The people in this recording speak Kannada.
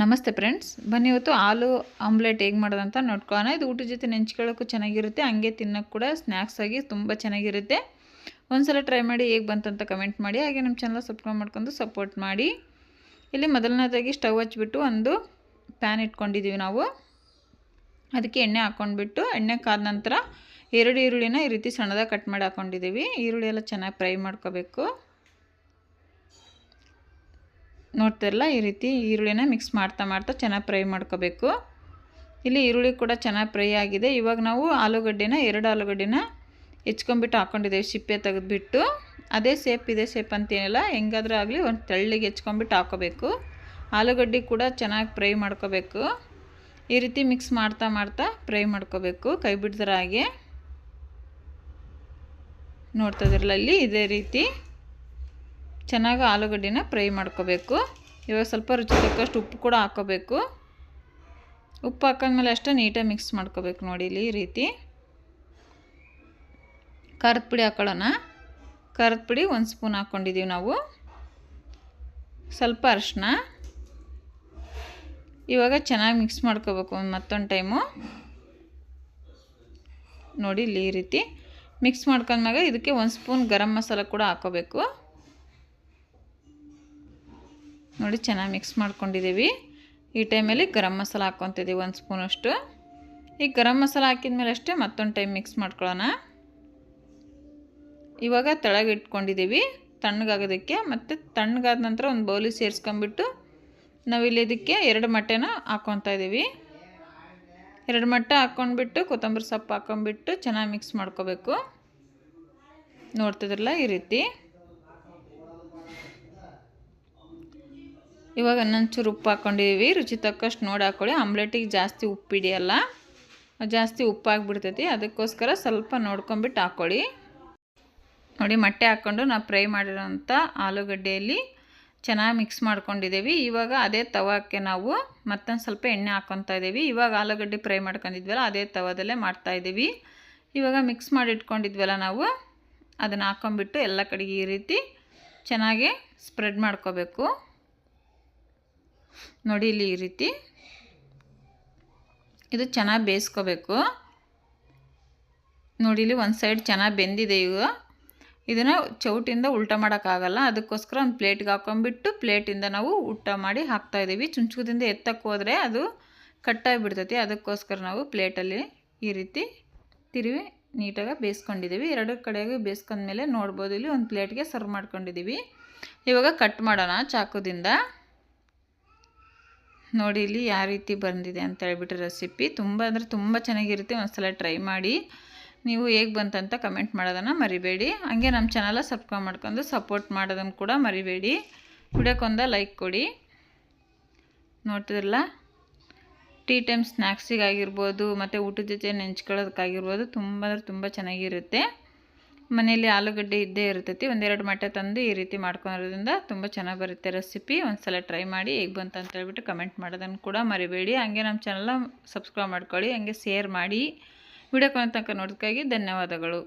ನಮಸ್ತೆ ಫ್ರೆಂಡ್ಸ್. ಬನ್ನಿ ಇವತ್ತು ಹಾಲು ಆಮ್ಲೆಟ್ ಹೇಗೆ ಮಾಡೋದಂತ ನೋಡ್ಕೊಳ್ಳೋಣ. ಇದು ಊಟದ ಜೊತೆ ನೆಂಚ್ಕೊಳ್ಳೋಕ್ಕೂ ಚೆನ್ನಾಗಿರುತ್ತೆ. ಹಂಗೆ ತಿನ್ನೋಕ್ಕೆ ಕೂಡ ಸ್ನ್ಯಾಕ್ಸ್ ಆಗಿ ತುಂಬ ಚೆನ್ನಾಗಿರುತ್ತೆ. ಒಂದ್ಸಲ ಟ್ರೈ ಮಾಡಿ ಹೇಗೆ ಬಂತಂತ ಕಮೆಂಟ್ ಮಾಡಿ. ಹಾಗೆ ನಮ್ಮ ಚಾನಲ್ ಸಬ್ಸ್ಕ್ರೈಬ್ ಮಾಡ್ಕೊಂಡು ಸಪೋರ್ಟ್ ಮಾಡಿ. ಇಲ್ಲಿ ಮೊದಲನೇದಾಗಿ ಸ್ಟವ್ ಹಚ್ಬಿಟ್ಟು ಒಂದು ಪ್ಯಾನ್ ಇಟ್ಕೊಂಡಿದ್ದೀವಿ ನಾವು. ಅದಕ್ಕೆ ಎಣ್ಣೆ ಹಾಕ್ಕೊಂಡ್ಬಿಟ್ಟು ಎಣ್ಣೆ ಕಾದ ನಂತರ ಎರಡು ಈರುಳ್ಳಿನ ಈ ರೀತಿ ಸಣ್ಣದಾಗಿ ಕಟ್ ಮಾಡಿ ಹಾಕ್ಕೊಂಡಿದ್ದೀವಿ ಈರುಳ್ಳಿ ಎಲ್ಲ ಚೆನ್ನಾಗಿ ಫ್ರೈ ಮಾಡ್ಕೋಬೇಕು. ನೋಡ್ತಿರಲ್ಲ ಈ ರೀತಿ ಈರುಳ್ಳಿನ ಮಿಕ್ಸ್ ಮಾಡ್ತಾ ಮಾಡ್ತಾ ಚೆನ್ನಾಗಿ ಫ್ರೈ ಮಾಡ್ಕೋಬೇಕು. ಇಲ್ಲಿ ಈರುಳ್ಳಿ ಕೂಡ ಚೆನ್ನಾಗಿ ಫ್ರೈ ಆಗಿದೆ. ಇವಾಗ ನಾವು ಆಲೂಗಡ್ಡೆನ, ಎರಡು ಆಲೂಗಡ್ಡೆನ ಹೆಚ್ಕೊಂಬಿಟ್ಟು ಹಾಕ್ಕೊಂಡಿದ್ದೇವೆ ಸಿಪ್ಪೆ ತೆಗೆದುಬಿಟ್ಟು. ಅದೇ ಸೇಪ್ ಇದೇ ಸೇಪ್ ಅಂತೇನಿಲ್ಲ? ಹೆಂಗಾದ್ರೂ ಆಗಲಿ ಒಂದು ತೆಳ್ಳಿಗೆ ಹೆಚ್ಕೊಂಬಿಟ್ಟು ಹಾಕೋಬೇಕು. ಆಲೂಗಡ್ಡೆ ಕೂಡ ಚೆನ್ನಾಗಿ ಫ್ರೈ ಮಾಡ್ಕೋಬೇಕು. ಈ ರೀತಿ ಮಿಕ್ಸ್ ಮಾಡ್ತಾ ಮಾಡ್ತಾ ಫ್ರೈ ಮಾಡ್ಕೋಬೇಕು. ಕೈ ಬಿಡ್ದರ ಹಾಗೆ. ನೋಡ್ತಾ ಇದ್ರಲ್ಲ ಇಲ್ಲಿ? ಇದೇ ರೀತಿ. ಚೆನ್ನಾಗಿ ಆಲೂಗಡ್ಡೆನ ಫ್ರೈ ಮಾಡ್ಕೋಬೇಕು. ಇವಾಗ ಸ್ವಲ್ಪ ರುಚಿ ತಕ್ಕಷ್ಟು ಉಪ್ಪು ಕೂಡ ಹಾಕೋಬೇಕು. ಉಪ್ಪು ಹಾಕೊಂಡ್ಮೇಲೆ ಅಷ್ಟೇ ನೀಟಾಗಿ ಮಿಕ್ಸ್ ಮಾಡ್ಕೋಬೇಕು ನೋಡಿ ಇಲ್ಲಿ ಈ ರೀತಿ. ಖಾರದ ಪುಡಿ ಹಾಕೊಳ್ಳೋಣ. ಖಾರದ ಪುಡಿ ಒಂದು ಸ್ಪೂನ್ ಹಾಕ್ಕೊಂಡಿದ್ದೀವಿ ನಾವು. ಸ್ವಲ್ಪ ಅರಿಶಿನ ಇವಾಗ ಚೆನ್ನಾಗಿ ಮಿಕ್ಸ್ ಮಾಡ್ಕೋಬೇಕು ಮತ್ತೊಂದು ಟೈಮು. ನೋಡಿ ಇಲ್ಲಿ ಈ ರೀತಿ. ಮಿಕ್ಸ್ ಮಾಡ್ಕೊಂಡ್ಮ್ಯಾಗ ಇದಕ್ಕೆ ಒಂದು ಸ್ಪೂನ್ ಗರಂ ಮಸಾಲ ಕೂಡ ಹಾಕೋಬೇಕು. ನೋಡಿ, ಚೆನ್ನಾಗಿ ಮಿಕ್ಸ್ ಮಾಡ್ಕೊಂಡಿದ್ದೀವಿ. ಈ ಟೈಮಲ್ಲಿ ಗರಂ ಮಸಾಲ ಹಾಕ್ಕೊತಿದ್ದೀವಿ ಒಂದು ಸ್ಪೂನಷ್ಟು. ಈ ಗರಂ ಮಸಾಲ ಹಾಕಿದ ಅಷ್ಟೇ ಮತ್ತೊಂದು ಟೈಮ್ ಮಿಕ್ಸ್ ಮಾಡ್ಕೊಳ್ಳೋಣ. ಇವಾಗ ತೆಳಗೆ ಇಟ್ಕೊಂಡಿದ್ದೀವಿ. ತಣ್ಣಗಾಗೋದಕ್ಕೆ ಮತ್ತು ತಣ್ಣಗಾದ ನಂತರ ಒಂದು ಬೌಲಿಗೆ ಸೇರಿಸ್ಕೊಂಬಿಟ್ಟು ನಾವಿಲ್ಲಿ ಇದಕ್ಕೆ ಎರಡು ಮೊಟ್ಟೆನ ಹಾಕ್ಕೊತಾ ಇದ್ದೀವಿ ಎರಡು ಮೊಟ್ಟೆ ಹಾಕ್ಕೊಂಡ್ಬಿಟ್ಟು ಕೊತ್ತಂಬರಿ ಸೊಪ್ಪು ಹಾಕ್ಕೊಂಬಿಟ್ಟು ಚೆನ್ನಾಗಿ ಮಿಕ್ಸ್ ಮಾಡ್ಕೋಬೇಕು. ನೋಡ್ತಿದ್ರಲ್ಲ ಈ ರೀತಿ. ಇವಾಗ ಇನ್ನೊಂಚೂರು ಉಪ್ಪು ಹಾಕ್ಕೊಂಡಿದ್ದೀವಿ ರುಚಿ ತಕ್ಕಷ್ಟು ನೋಡಿ ಹಾಕ್ಕೊಳ್ಳಿ ಆಮ್ಲೆಟಿಗೆ ಜಾಸ್ತಿ ಉಪ್ಪು ಹಿಡಿಯಲ್ಲ. ಜಾಸ್ತಿ ಉಪ್ಪು ಆಗಿಬಿಡ್ತೈತಿ. ಅದಕ್ಕೋಸ್ಕರ ಸ್ವಲ್ಪ ನೋಡ್ಕೊಂಬಿಟ್ಟು ಹಾಕ್ಕೊಳ್ಳಿ ನೋಡಿ, ಮೊಟ್ಟೆ ಹಾಕ್ಕೊಂಡು ನಾವು ಫ್ರೈ ಮಾಡಿರೋಂಥ ಆಲೂಗಡ್ಡೆಯಲ್ಲಿ ಚೆನ್ನಾಗಿ ಮಿಕ್ಸ್ ಮಾಡ್ಕೊಂಡಿದ್ದೀವಿ. ಇವಾಗ ಅದೇ ತವಕ್ಕೆ ನಾವು ಮತ್ತೊಂದು ಸ್ವಲ್ಪ ಎಣ್ಣೆ ಹಾಕ್ಕೊತಾ ಇದ್ದೀವಿ. ಇವಾಗ ಆಲೂಗಡ್ಡೆ ಫ್ರೈ ಮಾಡ್ಕೊಂಡಿದ್ವಲ್ಲ, ಅದೇ ತವದಲ್ಲೇ ಮಾಡ್ತಾಯಿದ್ದೀವಿ ಇವಾಗ ಮಿಕ್ಸ್ ಮಾಡಿ ಇಟ್ಕೊಂಡಿದ್ವಲ್ಲ ನಾವು, ಅದನ್ನು ಹಾಕ್ಕೊಂಬಿಟ್ಟು ಎಲ್ಲ ಕಡೆಗೆ ಈ ರೀತಿ ಚೆನ್ನಾಗಿ ಸ್ಪ್ರೆಡ್ ಮಾಡ್ಕೋಬೇಕು. ನೋಡಿ ಇಲ್ಲಿ ಈ ರೀತಿ. ಇದು ಚೆನ್ನಾಗಿ ಬೇಯಿಸ್ಕೋಬೇಕು. ನೋಡಿ ಇಲ್ಲಿ ಒಂದು ಸೈಡ್ ಚೆನ್ನಾಗಿ ಬೆಂದಿದೆ ಈಗ. ಇದನ್ನು ಚೌಟಿಂದ ಉಲ್ಟ ಮಾಡೋಕ್ಕಾಗಲ್ಲ, ಅದಕ್ಕೋಸ್ಕರ ಒಂದು ಪ್ಲೇಟ್ಗೆ ಹಾಕೊಂಡ್ಬಿಟ್ಟು ಪ್ಲೇಟಿಂದ ನಾವು ಊಟ ಮಾಡಿ ಹಾಕ್ತಾಯಿದ್ದೀವಿ ಚುಂಚುಕದಿಂದ ಎತ್ತಕ್ಕೆ ಹೋದರೆ ಅದು ಕಟ್ಟಾಗಿಬಿಡ್ತೈತಿ ಅದಕ್ಕೋಸ್ಕರ ನಾವು ಪ್ಲೇಟಲ್ಲಿ ಈ ರೀತಿ ತಿರುವಿ ನೀಟಾಗಿ ಬೇಯಿಸ್ಕೊಂಡಿದ್ದೀವಿ ಎರಡು ಕಡೆಗೆ ಬೇಯಿಸ್ಕೊಂಡ್ಮೇಲೆ ನೋಡ್ಬೋದು, ಇಲ್ಲಿ ಒಂದು ಪ್ಲೇಟ್ಗೆ ಸರ್ವ್ ಮಾಡ್ಕೊಂಡಿದ್ದೀವಿ ಇವಾಗ ಕಟ್ ಮಾಡೋಣ ಚಾಕುದಿಂದ. ನೋಡಿ ಇಲ್ಲಿ ಯಾವ ರೀತಿ ಬಂದಿದೆ ಅಂತ ಹೇಳ್ಬಿಟ್ಟು ರೆಸಿಪಿ ತುಂಬ ಅಂದರೆ ತುಂಬ ಚೆನ್ನಾಗಿರುತ್ತೆ. ಒಂದ್ಸಲ ಟ್ರೈ ಮಾಡಿ. ನೀವು ಹೇಗೆ ಬಂತಂತ ಕಮೆಂಟ್ ಮಾಡೋದನ್ನು ಮರಿಬೇಡಿ. ಹಂಗೆ ನಮ್ಮ ಚಾನಲ ಸಬ್ಸ್ಕ್ರೈಬ್ ಮಾಡ್ಕೊಂಡು ಸಪೋರ್ಟ್ ಮಾಡೋದನ್ನು ಕೂಡ ಮರಿಬೇಡಿ. ವಿಡಿಯೋಕ್ಕೊಂದ ಲೈಕ್ ಕೊಡಿ. ನೋಡ್ತಿದ್ರಲ್ಲ? ಟೀ ಟೈಮ್ ಸ್ನ್ಯಾಕ್ಸಿಗಾಗಿರ್ಬೋದು ಮತ್ತು ಊಟದ ಜೊತೆ ನೆಂಚ್ಕೊಳ್ಳೋದಕ್ಕಾಗಿರ್ಬೋದು, ತುಂಬ ಅಂದರೆ ತುಂಬ ಚೆನ್ನಾಗಿರುತ್ತೆ. ಮನೆಯಲ್ಲಿ ಆಲೂಗಡ್ಡೆ ಇದ್ದೇ ಇರ್ತೈತಿ. ಒಂದೆರಡು ಮಟ್ಟೆ ತಂದು ಈ ರೀತಿ ಮಾಡ್ಕೊಳೋದ್ರಿಂದ ತುಂಬ ಚೆನ್ನಾಗಿ ಬರುತ್ತೆ ರೆಸಿಪಿ ಒಂದು ಸಲ ಟ್ರೈ ಮಾಡಿ ಹೇಗೆ ಬಂತು ಅಂತ ಹೇಳ್ಬಿಟ್ಟು ಕಮೆಂಟ್ ಮಾಡೋದನ್ನು ಕೂಡ ಮರಿಬೇಡಿ. ಹಂಗೆ ನಮ್ಮ ಚಾನಲ್ನ ಸಬ್ಸ್ಕ್ರೈಬ್ ಮಾಡ್ಕೊಳ್ಳಿ, ಹಂಗೆ ಶೇರ್ ಮಾಡಿ. ವಿಡಿಯೋ ಕೊನೆ ತನಕ ನೋಡೋದಕ್ಕಾಗಿ ಧನ್ಯವಾದಗಳು.